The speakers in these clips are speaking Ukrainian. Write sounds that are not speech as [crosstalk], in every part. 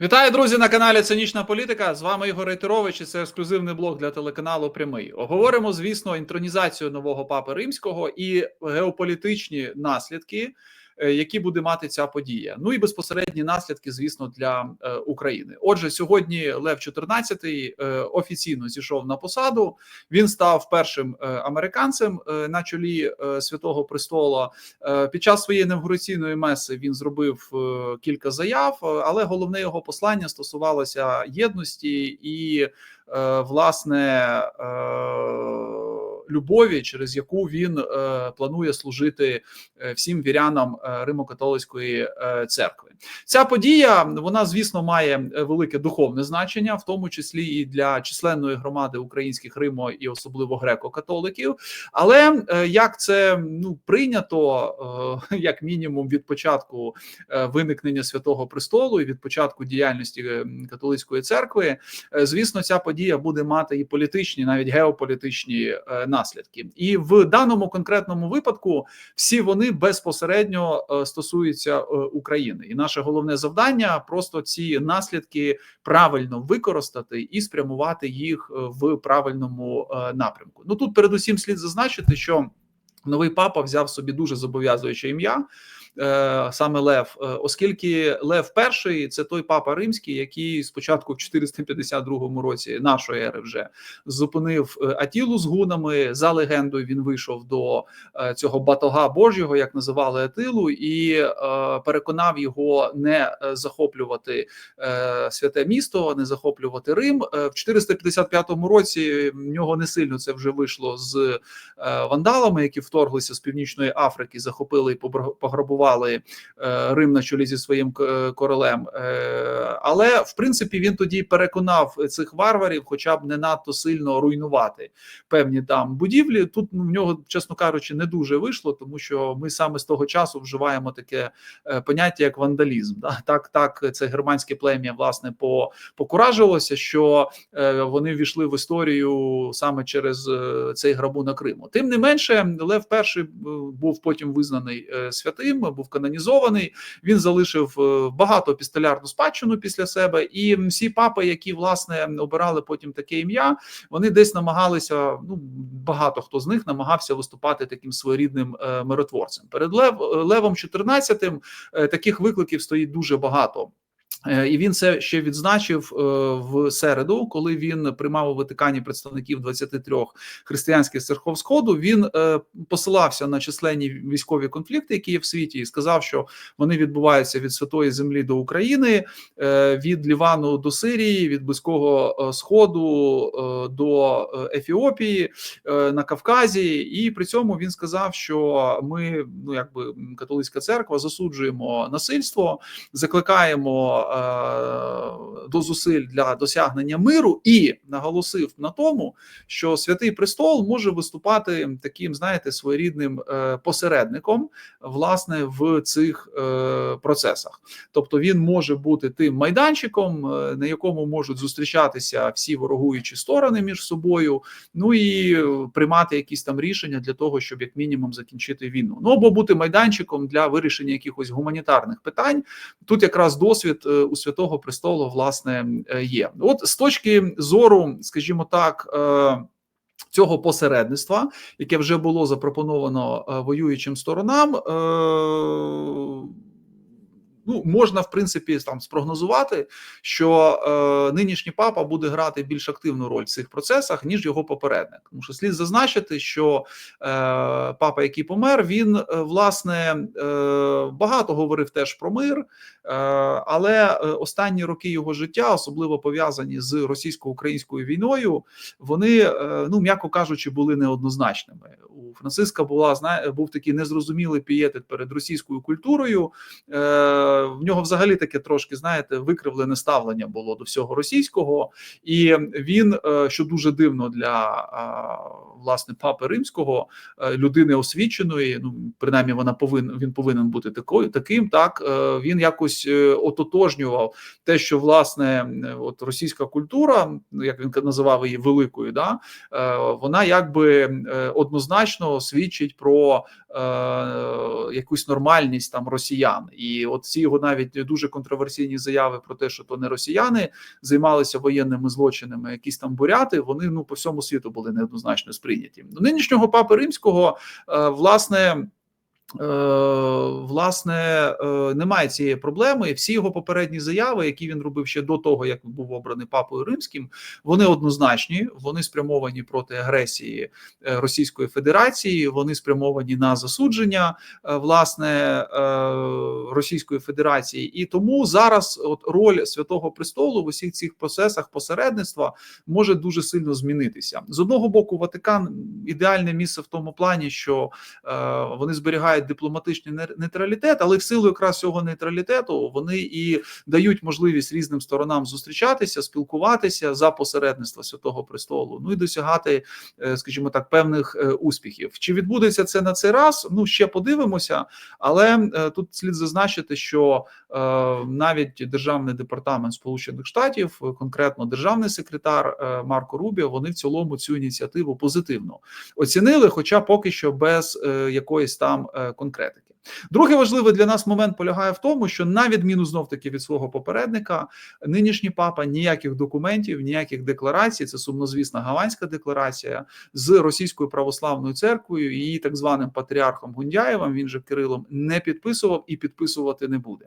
Вітаю, друзі, на каналі Цинічна Політика. З вами Ігор Рейтерович. і Це ексклюзивний блог для телеканалу Прямий. Оговоримо, звісно, інтронізацію нового папи римського і геополітичні наслідки, які буде мати ця подія. Ну і безпосередні наслідки, звісно, для е, України. Отже, сьогодні Лев 14 е, офіційно зійшов на посаду. Він став першим е, американцем е, на чолі е, Святого Престола. Е, Під час своєї інавгураційної меси він зробив е, кілька заяв, е, але головне його послання стосувалося єдності і е, власне е, любові, через яку він е, планує служити е, всім вірянам е, Римо-католицької церкви. Ця подія вона, звісно, має велике духовне значення, в тому числі і для численної громади українських Римо і особливо греко-католиків. Але як це ну прийнято, [laughs] як мінімум, від початку виникнення святого престолу і від початку діяльності католицької церкви, звісно, ця подія буде мати і політичні, навіть геополітичні е, наслідки. І в даному конкретному випадку всі вони безпосередньо е, стосуються е, України. І наше головне завдання просто ці наслідки правильно використати і спрямувати їх е, в правильному напрямку. Ну тут передусім слід зазначити, що новий папа взяв собі дуже зобов'язуюче ім'я. Е, Саме Лев, е, оскільки Лев І – це той папа римський, який спочатку в 452 році нашої ери вже зупинив е, Атілу з гунами. За легендою він вийшов до цього батога Божого, як називали Атилу, і переконав його не захоплювати святе місто, не захоплювати Рим. В 455 році в нього не сильно це вже вийшло з вандалами, які вторглися з північної Африки, захопили і пограбували е, Рим на чолі зі своїм е, королем. Е, Але в принципі він тоді переконав цих варварів, хоча б не надто сильно руйнувати певні там будівлі. Тут ну, в нього, чесно кажучи, не дуже вийшло, тому що ми саме з того часу вживаємо таке поняття як вандалізм. Так, так, це германське плем'я власне по покуражилося, що вони ввійшли в історію саме через цей грабунок Криму. Тим не менше, Лев е, був потім визнаний святим, був канонізований. Він залишив е, багато пістолярну спадщину після себе, і всі папи, які власне обирали потім таке ім'я, вони десь намагалися. Ну багато хто з них намагався виступати таким своєрідним е, миротворцем. Перед Лев Левом 14 е, таких викликів стоїть дуже багато. Е, І він це ще відзначив е, в середу, коли він приймав у Ватикані представників 23 християнських церков Сходу. Він е, посилався на численні військові конфлікти, які є в світі, і сказав, що вони відбуваються від Святої Землі до України, від Лівану до Сирії, від Близького Сходу до Ефіопії на Кавказі. І при цьому він сказав, що ми, ну якби католицька церква, засуджуємо насильство, закликаємо до зусиль для досягнення миру, і наголосив на тому, що святий престол може виступати таким, знаєте, своєрідним е, посередником власне в цих е, процесах. Тобто він може бути тим майданчиком, е, на якому можуть зустрічатися всі ворогуючі сторони між собою, ну і е, приймати якісь там рішення для того, щоб як мінімум закінчити війну. Ну або бути майданчиком для вирішення якихось гуманітарних питань. Тут якраз досвід е, у святого престолу власне є. От з точки зору, скажімо так. е, Цього посередництва, яке вже було запропоновано е, воюючим сторонам, е, ну можна в принципі там спрогнозувати, що е, нинішній папа буде грати більш активну роль в цих процесах ніж його попередник. Тому що слід зазначити, що е, папа, який помер, він е, власне е, багато говорив теж про мир, е, але е, останні роки його життя, особливо пов'язані з російсько-українською війною, вони, е, ну м'яко кажучи, були неоднозначними. У Франциска була зна- був такий незрозумілий пієтет перед російською культурою. Е, В нього взагалі таке трошки, знаєте, викривлене ставлення було до всього російського, і він, е, що дуже дивно для власне папи римського е, людини освіченої. Ну принаймні, вона повинна він повинен бути такою. Таким так е, він якось е, ототожнював те, що власне от російська культура, як він називав її великою, да вона якби однозначно свідчить про якусь нормальність там росіян, і от ці його навіть дуже контроверсійні заяви про те, що то не росіяни займалися воєнними злочинами, якісь там буряти, вони ну по всьому світу були неоднозначно сприйняті. Нинішнього папи римського е, власне. Е, власне, е, немає цієї проблеми. Всі його попередні заяви, які він робив ще до того, як був обраний папою римським, вони однозначні, вони спрямовані проти агресії е, Російської Федерації. Вони спрямовані на засудження власне Російської Федерації, і тому зараз от роль Святого Престолу в усіх цих процесах посередництва може дуже сильно змінитися. З одного боку, Ватикан ідеальне місце в тому плані, що вони зберігають дипломатичний нейтралітет, але в силу якраз цього нейтралітету вони і дають можливість різним сторонам зустрічатися, спілкуватися за посередництва святого престолу, ну і досягати, е, скажімо так, певних е, успіхів. Чи відбудеться це на цей раз? Ну ще подивимося, але е, тут слід зазначити, що навіть державний департамент Сполучених Штатів, конкретно державний секретар Марко Рубіо, вони в цілому цю ініціативу позитивно оцінили, хоча поки що без якоїсь там конкретики. Другий важливий для нас момент полягає в тому, що на відміну знов таки від свого попередника, нинішній папа ніяких документів, ніяких декларацій, це сумнозвісна гаванська декларація з російською православною церквою і її так званим патріархом Гундяєвим, він же Кирилом, не підписував і підписувати не буде.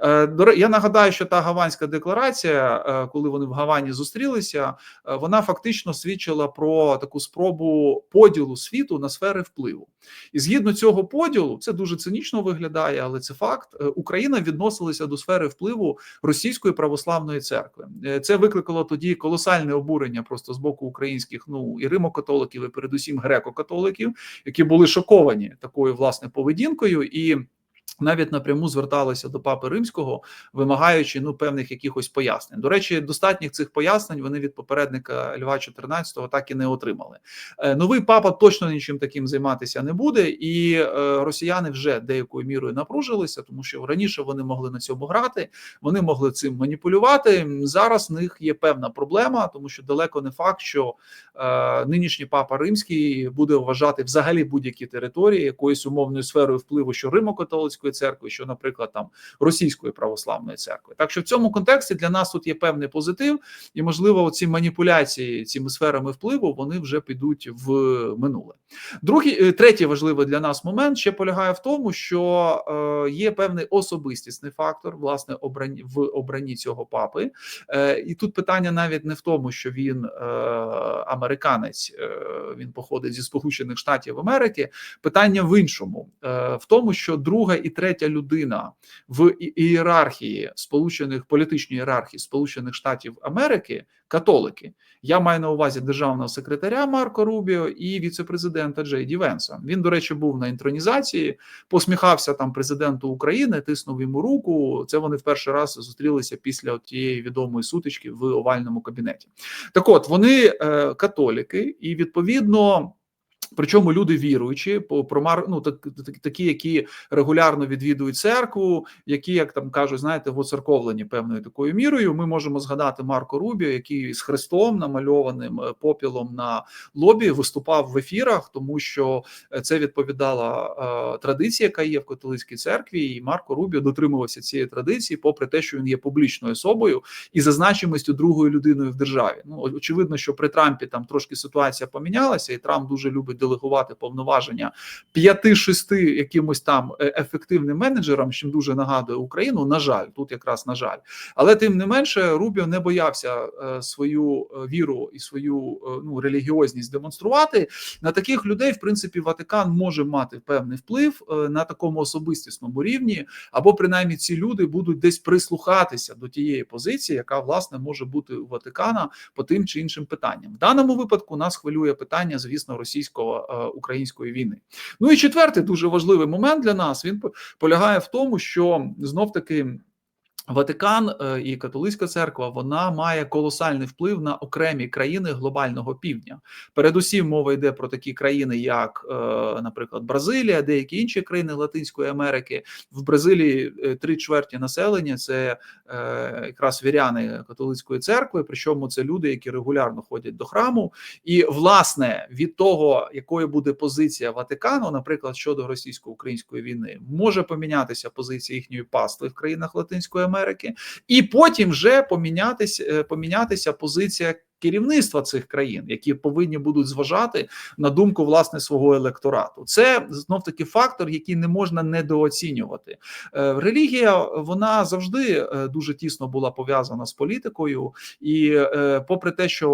Е, я нагадаю, що та гаванська декларація, е, коли вони в Гавані зустрілися, е, вона фактично свідчила про таку спробу поділу світу на сфери впливу. І згідно цього поділу, це дуже цинічно, цинічно виглядає, але це факт. Е, Україна відносилася до сфери впливу російської православної церкви. Е, це викликало тоді колосальне обурення просто з боку українських ну і римокатоликів, і передусім греко-католиків, які були шоковані такою власне поведінкою і навіть напряму зверталися до папи римського, вимагаючи ну певних якихось пояснень. До речі, достатніх цих пояснень вони від попередника Льва XIV так і не отримали. Е, новий папа точно нічим таким займатися не буде, і е, росіяни вже деякою мірою напружилися, тому що раніше вони могли на цьому грати, вони могли цим маніпулювати. Зараз в них є певна проблема, тому що далеко не факт, що е, нинішній папа римський буде вважати взагалі будь-які території якоюсь умовною сферою впливу, що Римо-католицької католицької церкви, що, наприклад, там російської православної церкви. Так що в цьому контексті для нас тут є певний позитив, і можливо, ці маніпуляції цими сферами впливу вони вже підуть в минуле. Другий е, третій важливий для нас момент ще полягає в тому, що е, є певний особистісний фактор власне обрані в обранні цього папи, е, і тут питання навіть не в тому, що він американець, він походить зі Сполучених Штатів Америки. Питання в іншому, в тому, що друга і третя людина в ієрархії сполучених політичній ієрархії Сполучених Штатів Америки католики. Я маю на увазі державного секретаря Марко Рубіо і віцепрезидента Джей Ді Венса. Він, до речі, був на інтронізації, посміхався там президенту України, тиснув йому руку. Це вони в перший раз зустрілися після тієї відомої сутички в овальному кабінеті. Так, от вони е, католики, і відповідно. Причому люди віруючі, промар, ну, так, такі, які регулярно відвідують церкву, які, як там кажуть, знаєте, воцерковлені певною такою мірою. Ми можемо згадати Марко Рубіо, який з хрестом намальованим е, попілом на лобі виступав в ефірах, тому що е, це відповідала е, традиція, яка є в католицькій церкві, і Марко Рубіо дотримувався цієї традиції, попри те, що він є публічною особою і за значимістю другою людиною в державі. Ну очевидно, що при Трампі там трошки ситуація помінялася, і Трамп дуже любить делегувати повноваження п'яти-шести якимось там е, ефективним менеджерам, чим дуже нагадує Україну. На жаль, тут якраз на жаль, але тим не менше, Рубіо не боявся е, свою е, віру і свою ну релігіозність демонструвати. На таких людей, в принципі, Ватикан може мати певний вплив на такому особистісному рівні, або принаймні ці люди будуть десь прислухатися до тієї позиції, яка власне може бути у Ватикана по тим чи іншим питанням. В даному випадку нас хвилює питання, звісно, російського російсько-української війни. Ну і четвертий дуже важливий момент для нас він полягає в тому, що знов таки. Ватикан е, і католицька церква вона має колосальний вплив на окремі країни глобального півдня. Передусім, мова йде про такі країни, як, е, наприклад, Бразилія, деякі інші країни Латинської Америки. В Бразилії е, три чверті населення це якраз віряни католицької церкви. Причому це люди, які регулярно ходять до храму. І власне від того, якою буде позиція Ватикану, наприклад, щодо російсько-української війни, може помінятися позиція їхньої пастви в країнах Латинської Америки. Америки, і потім вже помінятися е, помінятися позиція керівництва цих країн, які повинні будуть зважати на думку власне свого електорату. Це знов таки фактор, який не можна недооцінювати. Е, релігія вона завжди е, дуже тісно була пов'язана з політикою, і е, попри те, що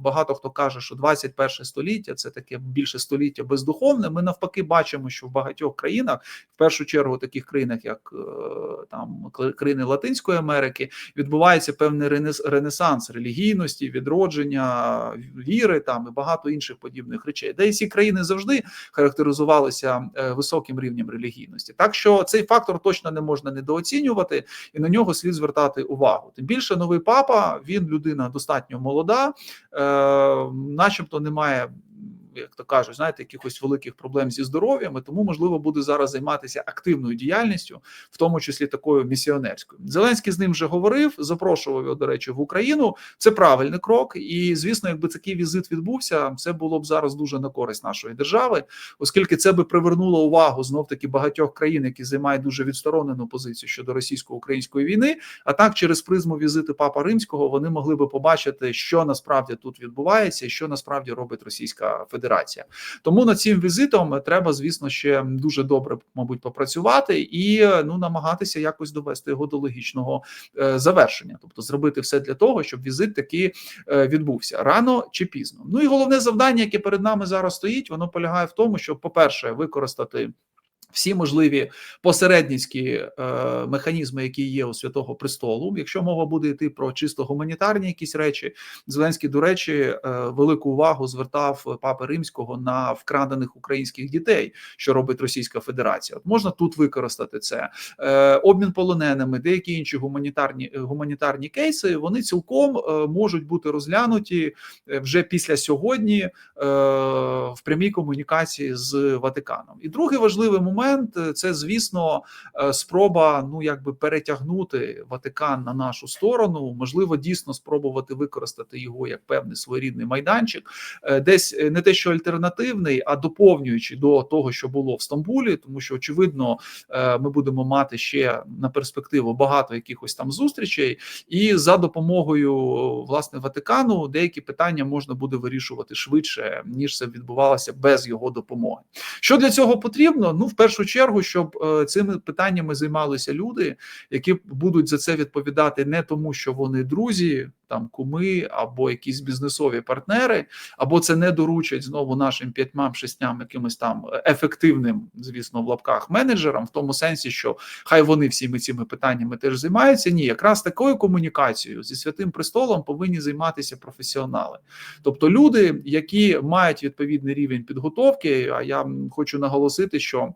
багато хто каже, що 21 століття це таке більше століття бездуховне. Ми навпаки бачимо, що в багатьох країнах, в першу чергу, таких країнах, як там країни Латинської Америки, відбувається певний ренесанс релігійності відродження віри там і багато інших подібних речей, де ці країни завжди характеризувалися е, високим рівнем релігійності. Так що цей фактор точно не можна недооцінювати, і на нього слід звертати увагу. Тим більше новий папа він людина достатньо молода, е, начебто немає як то кажуть, знаєте, якихось великих проблем зі здоров'ям, і тому можливо буде зараз займатися активною діяльністю, в тому числі такою місіонерською. Зеленський з ним вже говорив, запрошував його, до речі, в Україну. Це правильний крок, і звісно, якби такий візит відбувся, це було б зараз дуже на користь нашої держави, оскільки це би привернуло увагу знов таки багатьох країн, які займають дуже відсторонену позицію щодо російсько-української війни. А так, через призму візиту Папа Римського, вони могли би побачити, що насправді тут відбувається, і що насправді робить Російська Федерація. Федерація. Тому над цим візитом треба, звісно, ще дуже добре, мабуть, попрацювати і ну намагатися якось довести його до логічного е, завершення, тобто зробити все для того, щоб візит таки е, відбувся рано чи пізно. Ну і головне завдання, яке перед нами зараз стоїть, воно полягає в тому, щоб, по перше, використати всі можливі посередницькі е, механізми, які є у святого престолу. Якщо мова буде йти про чисто гуманітарні якісь речі, Зеленський, до речі, е, велику увагу звертав папи римського на вкрадених українських дітей, що робить Російська Федерація. От можна тут використати це е, обмін полоненими, деякі інші гуманітарні гуманітарні кейси. Вони цілком е, можуть бути розглянуті е, вже після сьогодні е, в прямій комунікації з Ватиканом. І другий важливий момент момент е, це, звісно, е, спроба ну якби перетягнути Ватикан на нашу сторону, можливо, дійсно спробувати використати його як певний своєрідний майданчик, е, десь не те, що альтернативний, а доповнюючи до того, що було в Стамбулі, тому що очевидно ми будемо мати ще на перспективу багато якихось там зустрічей, і за допомогою власне Ватикану деякі питання можна буде вирішувати швидше ніж це відбувалося без його допомоги. Що для цього потрібно? Ну, в першу чергу, щоб е, цими питаннями займалися люди, які будуть за це відповідати не тому, що вони друзі, там куми або якісь бізнесові партнери, або це не доручать знову нашим п'ятьмам шестям якимось там ефективним, звісно, в лапках менеджерам, в тому сенсі, що хай вони всіми цими питаннями теж займаються. Ні, якраз такою комунікацією зі святим престолом повинні займатися професіонали, тобто люди, які мають відповідний рівень підготовки. А я хочу наголосити, що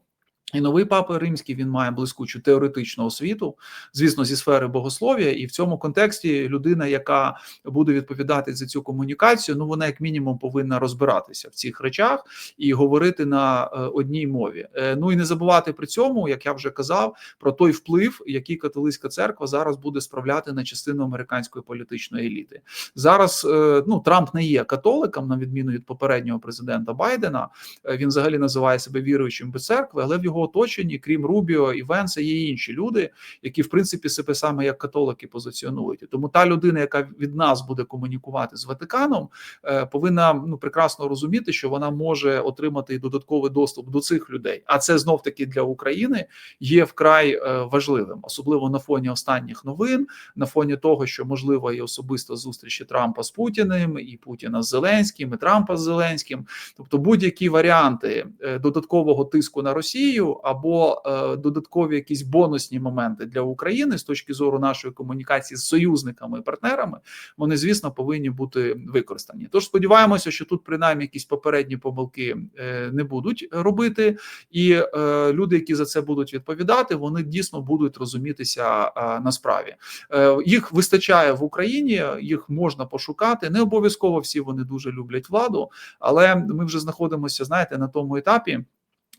і новий папа римський він має блискучу теоретичну освіту, звісно, зі сфери богослов'я, і в цьому контексті людина, яка буде відповідати за цю комунікацію, ну вона як мінімум повинна розбиратися в цих речах і говорити на е, одній мові. Е, ну і не забувати при цьому, як я вже казав, про той вплив, який католицька церква зараз буде справляти на частину американської політичної еліти. Зараз е, ну Трамп не є католиком, на відміну від попереднього президента Байдена. Він взагалі називає себе віруючим без церкви, але в його його оточенні, крім Рубіо і Венса, є інші люди, які в принципі себе саме як католики позиціонують. Тому та людина, яка від нас буде комунікувати з Ватиканом, е, повинна ну прекрасно розуміти, що вона може отримати додатковий доступ до цих людей. А це знов таки для України є вкрай е, важливим, особливо на фоні останніх новин, на фоні того, що можливо і особисто зустрічі Трампа з Путіним, і Путіна з Зеленським, і Трампа з Зеленським, тобто будь-які варіанти е, додаткового тиску на Росію Або е, додаткові якісь бонусні моменти для України з точки зору нашої комунікації з союзниками і партнерами, вони звісно повинні бути використані. Тож сподіваємося, що тут принаймні якісь попередні помилки е, не будуть робити, і е, люди, які за це будуть відповідати, вони дійсно будуть розумітися е, на справі. Е, їх вистачає в Україні, їх можна пошукати. Не обов'язково всі вони дуже люблять владу, але ми вже знаходимося, знаєте, на тому етапі.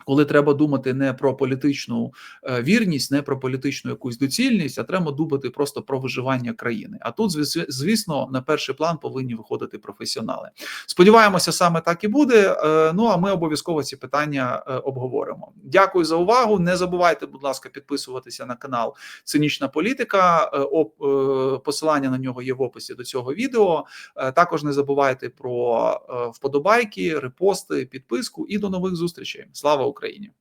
Коли треба думати не про політичну е, вірність, не про політичну якусь доцільність, а треба думати просто про виживання країни. А тут, звіс- звісно, на перший план повинні виходити професіонали. Сподіваємося, саме так і буде. Е, Ну а ми обов'язково ці питання е, обговоримо. Дякую за увагу. Не забувайте, будь ласка, підписуватися на канал Цинічна політика. Посилання на нього є в описі до цього відео. Також не забувайте про вподобайки, репости, підписку і до нових зустрічей. Слава Україні!